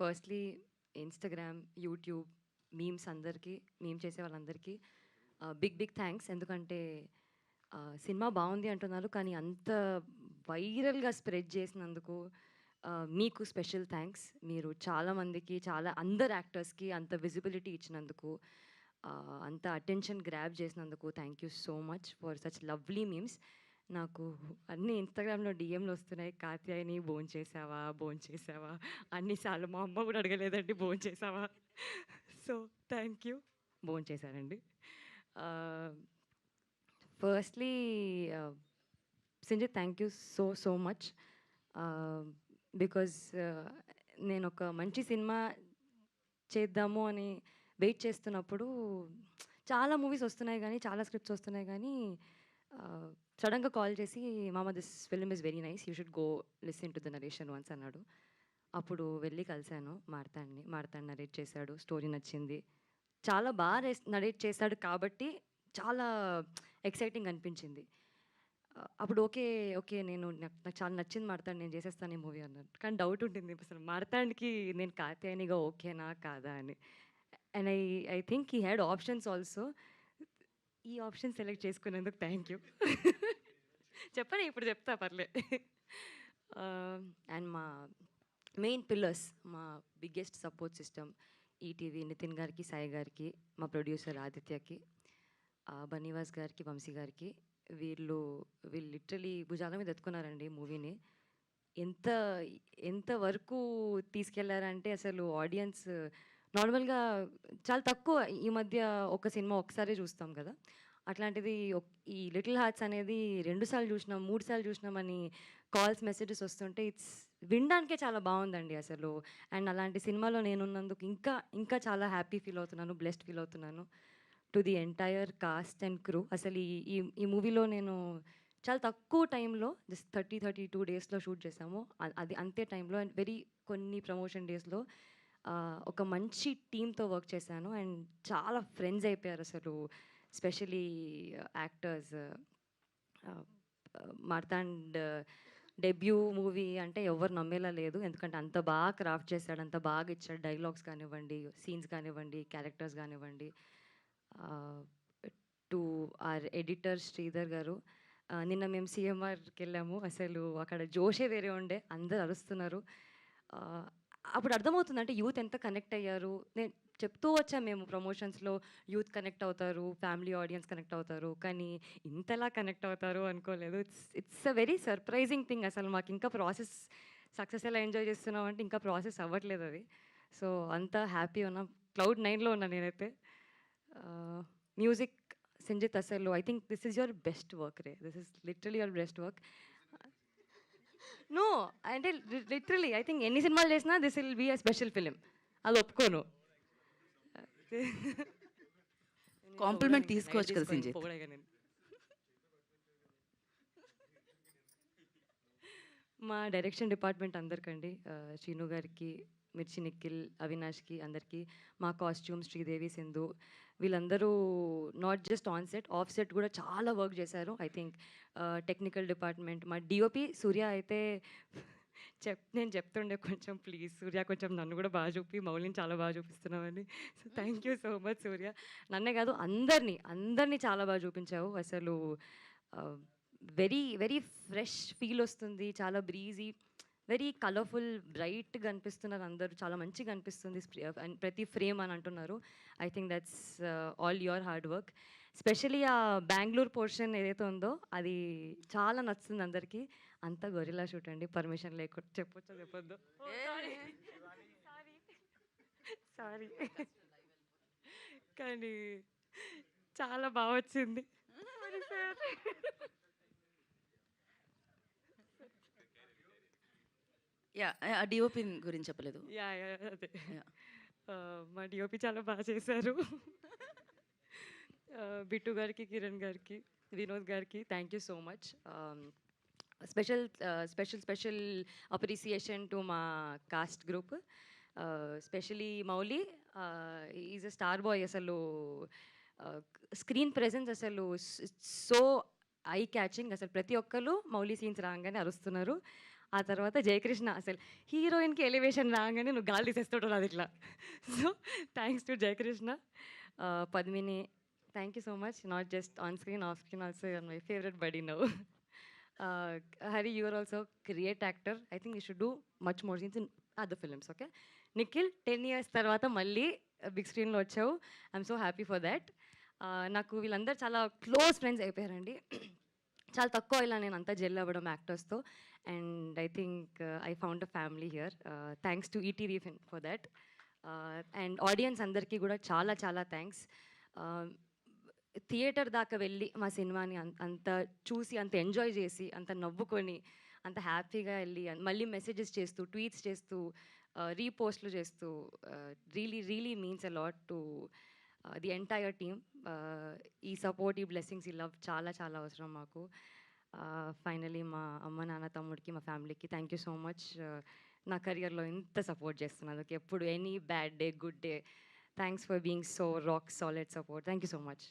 Firstly Instagram YouTube memes అందరికీ meme చేసే వాళ్ళందరికీ బిగ్ బిగ్ థ్యాంక్స్ ఎందుకంటే సినిమా బాగుంది అంటున్నారు కానీ అంత వైరల్గా స్ప్రెడ్ చేసినందుకు మీకు స్పెషల్ థ్యాంక్స్ మీరు చాలామందికి చాలా అందరు యాక్టర్స్కి అంత విజిబిలిటీ ఇచ్చినందుకు అంత అటెన్షన్ గ్రాప్ చేసినందుకు thank you so much for such lovely memes నాకు అన్ని ఇన్స్టాగ్రామ్లో డిఎంలు వస్తున్నాయి. కాత్యాయని భోంచేసావా చేసావా బోన్ చేసావా అన్నిసార్లు మా అమ్మ కూడా అడగలేదండి భోంచేసావా చేసావా సో థ్యాంక్ యూ. బోన్ చేశానండి. Firstly Sanjith thank you so so much. Because నేను ఒక మంచి సినిమా చేద్దాము అని వెయిట్ చేస్తున్నప్పుడు చాలా మూవీస్ వస్తున్నాయి కానీ చాలా స్క్రిప్ట్స్ వస్తున్నాయి కానీ సడన్గా కాల్ చేసి మామ this film is very nice you should go listen to the narration once అన్నాడు. అప్పుడు వెళ్ళి కలిశాను మార్తాడిని మార్తాండ్ నరేట్ చేశాడు స్టోరీ నచ్చింది. చాలా బాగా నరేట్ చేశాడు కాబట్టి చాలా ఎక్సైటింగ్ అనిపించింది. అప్పుడు ఓకే ఓకే నేను నాకు చాలా నచ్చింది మాడతాను నేను చేసేస్తాను ఈ మూవీ అన్నాడు కానీ డౌట్ ఉంటుంది అసలు మాడతానికి నేను కాతేనిగా ఓకేనా కాదా అని. అండ్ ఐ ఐ థింక్ ఈ హ్యాడ్ ఆప్షన్స్ ఆల్సో ఈ ఆప్షన్ సెలెక్ట్ చేసుకునేందుకు థ్యాంక్ యూ చెప్పని? ఇప్పుడు చెప్తా పర్లే. అండ్ మా మెయిన్ పిల్లర్స్ మా biggest support system ETV Nithin గారికి సాయి గారికి మా ప్రొడ్యూసర్ ఆదిత్యకి బనివాస్ బనీవాస్ గారికి వంశీ గారికి వీళ్ళు వీళ్ళు లిటరలీ భుజాల మీద ఎత్తుకున్నారండి మూవీని ఎంత ఎంత వరకు తీసుకెళ్ళారంటే అసలు ఆడియన్స్ నార్మల్గా చాలా తక్కువ ఈ మధ్య ఒక సినిమా ఒకసారి చూస్తాం కదా. అట్లాంటిది ఈ లిటిల్ హార్ట్స్ అనేది రెండు సార్లు చూసినాం మూడు సార్లు చూసినామని కాల్స్ మెసేజెస్ వస్తుంటే ఇట్స్ వినడానికే చాలా బాగుందండి అసలు. అండ్ అలాంటి సినిమాలో నేనున్నందుకు ఇంకా ఇంకా చాలా హ్యాపీ ఫీల్ అవుతున్నాను బ్లెస్డ్ ఫీల్ అవుతున్నాను. To the entire cast and crew అసలు ఈ ఈ మూవీలో నేను చాలా తక్కువ టైంలో జస్ట్ థర్టీ థర్టీ టూ డేస్లో షూట్ చేసాము అది అంతే టైంలో అండ్ వెరీ కొన్ని ప్రమోషన్ డేస్లో ఒక మంచి టీంతో వర్క్ చేశాను. అండ్ చాలా ఫ్రెండ్స్ అయిపోయారు అసలు. Specially actors Marthand debut movie అంటే ఎవరు నమ్మేలా లేదు. ఎందుకంటే అంత బాగా క్రాఫ్ట్ చేశాడు అంత బాగా ఇచ్చాడు. డైలాగ్స్ కానివ్వండి సీన్స్ కానివ్వండి క్యారెక్టర్స్ కానివ్వండి. టు ఆర్ ఎడిటర్ శ్రీధర్ గారు. నిన్న మేము సీఎంఆర్కి వెళ్ళాము. అసలు అక్కడ జోషే వేరే ఉండే. అందరు అరుస్తున్నారు. అప్పుడు అర్థమవుతుంది అంటే యూత్ ఎంత కనెక్ట్ అయ్యారు? నేను చెప్తూ వచ్చాం మేము ప్రమోషన్స్లో యూత్ కనెక్ట్ అవుతారు ఫ్యామిలీ ఆడియన్స్ కనెక్ట్ అవుతారు కానీ ఇంతలా కనెక్ట్ అవుతారు అనుకోలేదు. It's it's a very surprising thing అసలు మాకు ఇంకా ప్రాసెస్ సక్సెస్ ఎలా ఎంజాయ్ చేస్తున్నాం అంటే ఇంకా ప్రాసెస్ అవ్వట్లేదు అది. సో అంత హ్యాపీ ఉన్నా క్లౌడ్ నైన్లో ఉన్నా నేనైతే. మ్యూజిక్ సంజిత్ అసలు I think this is your best work ray. This is literally your best work. No అంటే లిటరలీ ఐ థింక్ ఎన్ని సినిమాలు చేసినా this will be a special film అది ఒప్పుకోను. కాంప్లిమెంట్ తీసుకోవచ్చు కదా నేను. మా డైరెక్షన్ డిపార్ట్మెంట్ అందరికండి శ్రీను గారికి మిర్చి నిఖిల్ అవినాష్కి అందరికీ మా కాస్ట్యూమ్ శ్రీదేవి సింధు వీళ్ళందరూ not just on set off set కూడా చాలా వర్క్ చేశారు. ఐ థింక్ టెక్నికల్ డిపార్ట్మెంట్ మా డిఓపి సూర్య అయితే చెప్ నేను చెప్తుండే కొంచెం ప్లీజ్ సూర్య కొంచెం నన్ను కూడా బాగా చూపి మౌలిని చాలా బాగా చూపిస్తున్నామని so thank you so much Surya. నన్నే కాదు అందరినీ అందరినీ చాలా బాగా చూపించావు. అసలు వెరీ వెరీ ఫ్రెష్ ఫీల్ వస్తుంది చాలా బ్రీజీ వెరీ కలర్ఫుల్ బ్రైట్గా అనిపిస్తున్నారు అందరూ. చాలా మంచిగా అనిపిస్తుంది ప్రతి ఫ్రేమ్ అని అంటున్నారు. I think that's all your hard work. Specially ఆ బెంగళూరు పోర్షన్ ఏదైతే ఉందో అది చాలా నచ్చుతుంది అందరికీ. అంతా గొరిలా షూట్ అండి. పర్మిషన్ లేకుండా చెప్పొచ్చో చెప్పొద్దు? సారీ కానీ చాలా బాగా వచ్చింది. Sorry, యా డిఓపి గురించి చెప్పలేదు. యా యా అదే. మా డిఓపి చాలా బాగా చేశారు. బిట్టు గారికి కిరణ్ గారికి వినోద్ గారికి thank you so much special special special appreciation to మా cast group specially Mouli is a star boy అసలు. స్క్రీన్ ప్రెజెన్స్ అసలు సో ఐ క్యాచింగ్ అసలు. ప్రతి ఒక్కరు మౌలి సీన్స్ రాగానే అరుస్తున్నారు. ఆ తర్వాత జయకృష్ణ అసలు హీరోయిన్కి ఎలివేషన్ రాగానే నువ్వు గాలి తీసేస్తాడు అది ఇట్లా. So thanks to Jayakrishna. Padmini thank you so much. Not just on screen off screen also are my favourite buddy now Hari you're also great actor I think you should do much more scenes in other films okay Nikhil ten years తర్వాత మళ్ళీ big స్క్రీన్లో వచ్చావు. I'm so happy for that నాకు వీళ్ళందరూ చాలా close friends అయిపోయారండి. చాలా తక్కువ ఇలా నేను అంతా జెల్ అవ్వడం యాక్టర్స్తో and I think I found a family here thanks to ETV for that and audience అందరికీ కూడా చాలా చాలా థ్యాంక్స్ థియేటర్ um, దాకా వెళ్ళి మా సినిమాని అంత చూసి అంత ఎంజాయ్ చేసి అంత నవ్వుకొని అంత హ్యాపీగా వెళ్ళి మళ్ళీ మెసేజెస్ చేస్తూ ట్వీట్స్ చేస్తూ uh, రీపోస్ట్లు చేస్తూ really really means a lot to the entire team ఈ సపోర్ట్ ఈ బ్లెస్సింగ్స్ ఈ లవ్ చాలా చాలా అవసరం మాకు. Uh, ఫైనలీ మా అమ్మ నాన్న తమ్ముడికి మా ఫ్యామిలీకి థ్యాంక్ యూ సో మచ్ నా కెరియర్లో ఇంత సపోర్ట్ చేస్తున్నందుకు. ఎప్పుడు any bad day good day thanks for being so rock solid support thank you so much